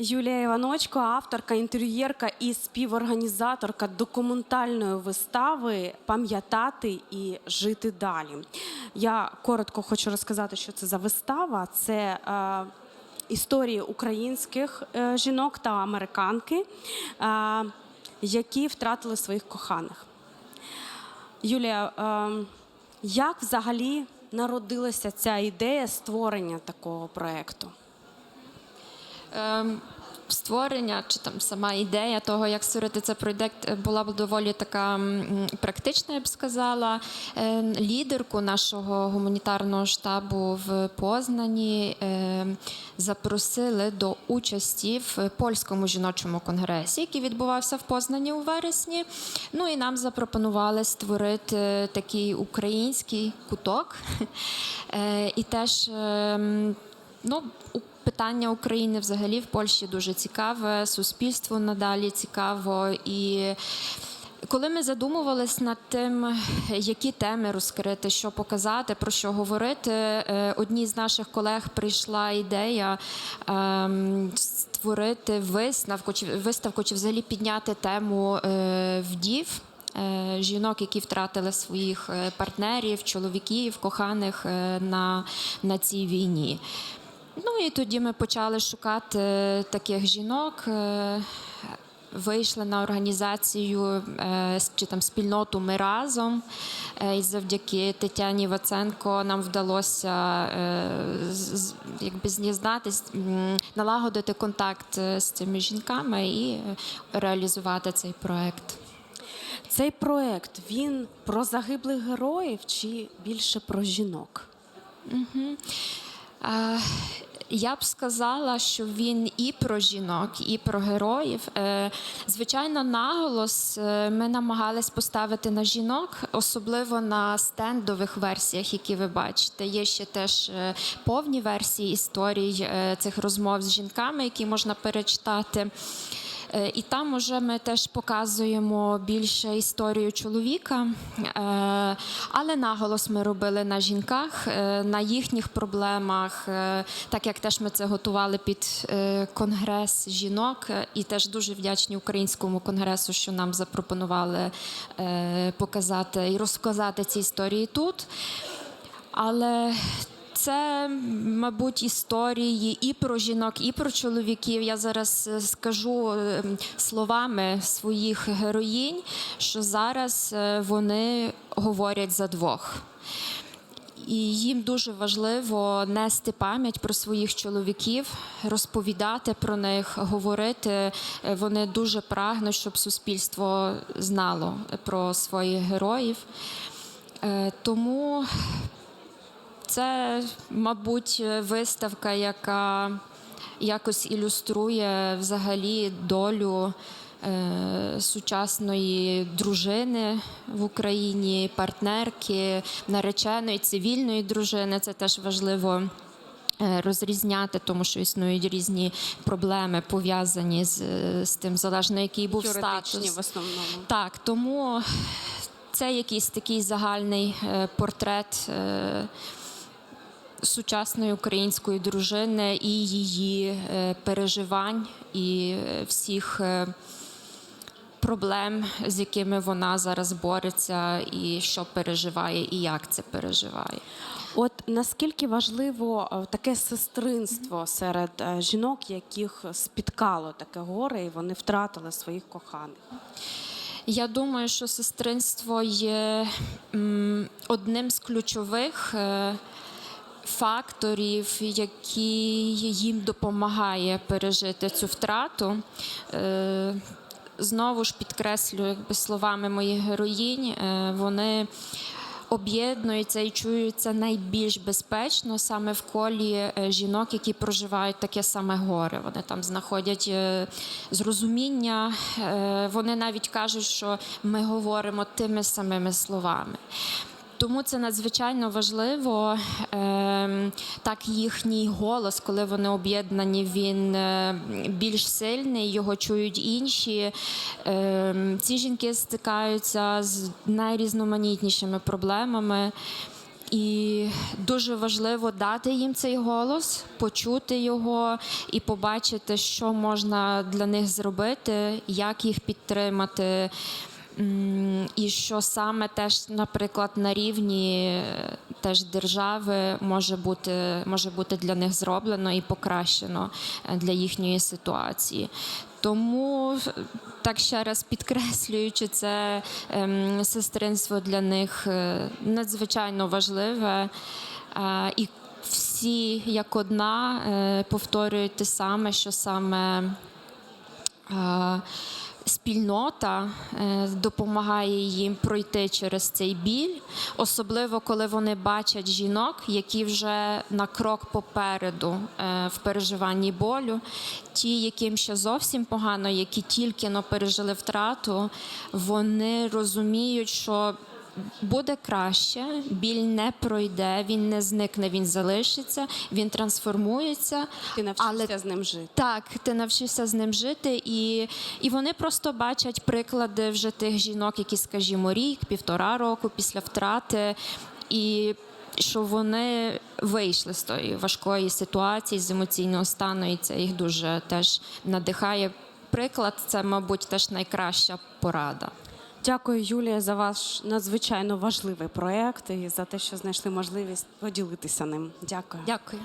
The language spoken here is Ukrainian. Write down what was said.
Юлія Іваночко, авторка, інтер'єрка і співорганізаторка документальної вистави Пам'ятати і жити далі. Я коротко хочу розказати, що це за вистава. Це е, історії українських е, жінок та американки, е, які втратили своїх коханих. Юлія, е, як взагалі народилася ця ідея створення такого проєкту? Ем, Створення чи там сама ідея того, як створити цей проєкт, е, була б доволі така практична, я б сказала. Е, Лідерку нашого гуманітарного штабу в Познані е, запросили до участі в польському жіночому конгресі, який відбувався в Познані у вересні. Ну і нам запропонували створити такий український куток. Е, І теж ем, ну, питання України взагалі в Польщі дуже цікаве, суспільству надалі цікаво. І коли ми задумувались над тим, які теми розкрити, що показати, про що говорити, е, одній з наших колег прийшла ідея ем, створити виставку чи виставку, чи взагалі підняти тему е, вдів. е, Жінок, які втратили своїх партнерів, чоловіків, коханих на, на цій війні. Ну і тоді ми почали шукати таких жінок. е, Вийшли на організацію е, чи там спільноту Ми разом. Е, І завдяки Тетяні Ваценко нам вдалося е, якби з'єднатись, налагодити контакт е, з цими жінками і е, реалізувати цей проект. Цей проект він про загиблих героїв чи більше про жінок? Е, Я б сказала, що він і про жінок, і про героїв. Е, Звичайно, наголос е, ми намагались поставити на жінок, особливо на стендових версіях, які ви бачите. Є ще теж е, повні версії історій цих розмов з жінками, які можна перечитати. Е, І там уже ми теж показуємо більше історію чоловіка, Е, але наголос ми робили на жінках, е, на їхніх проблемах, так як теж ми це готували під конгрес жінок, і теж дуже вдячні українському конгресу, що нам запропонували показати і розказати ці історії тут. Але це, мабуть, історії і про жінок, і про чоловіків. Я зараз е, скажу е, словами своїх героїнь, що зараз е, вони говорять за двох. І їм дуже важливо нести пам'ять про своїх чоловіків, розповідати про них, говорити. Е, Вони дуже прагнуть, щоб суспільство знало про своїх героїв. Тому це, мабуть, виставка, яка якось ілюструє взагалі долю е, сучасної дружини в Україні, партнерки, нареченої, цивільної дружини. Це теж важливо. е, Розрізняти, тому що існують різні проблеми пов'язані з, з тим, залежно який був статус. в основному. Так, тому це якийсь такий загальний е, портрет е, сучасної української дружини і її е, переживань, і е, всіх е, проблем, з якими вона зараз бореться, і що переживає, і як це переживає. От наскільки важливо таке сестринство серед жінок, яких спіткало таке горе, і вони втратили своїх коханих? Я думаю, що сестринство є одним з ключових факторів, які їм допомагає пережити цю втрату. Е, Знову ж підкреслю, якби словами моїх героїнь, е, вони об'єднуються і чуються найбільш безпечно саме в колі е, жінок, які проживають таке саме горе. Вони там знаходять зрозуміння. Вони навіть кажуть, що ми говоримо тими самими словами. Тому це надзвичайно важливо. Ем, Так їхній голос, коли вони об'єднані, він е, більш сильний, його чують інші. Ем, Ці жінки стикаються з найрізноманітнішими проблемами. І дуже важливо дати їм цей голос, почути його і побачити, що можна для них зробити, як їх підтримати. І що саме теж, наприклад, на рівні е, теж держави може бути, може бути для них зроблено і покращено е, для їхньої ситуації. Тому е, так ще раз підкреслюючи, це ем, сестринство для них надзвичайно важливе. І всі як одна повторюють те саме, що саме. Спільнота е, допомагає їм пройти через цей біль, особливо коли вони бачать жінок, які вже на крок попереду е, в переживанні болю. Ті, яким ще зовсім погано, які тільки но пережили втрату, вони розуміють, що буде краще, біль не пройде, він не зникне, він залишиться, він трансформується. Ти навчишся але з ним жити. так, ти навчишся з ним жити, і, і вони просто бачать приклади вже тих жінок, які, скажімо, рік, півтора року після втрати, і що вони вийшли з тої важкої ситуації, з емоційного стану, і це їх дуже теж надихає. Приклад це, мабуть, теж найкраща порада. Дякую, Юлія, за ваш надзвичайно важливий проект і за те, що знайшли можливість поділитися ним. Дякую. Дякую.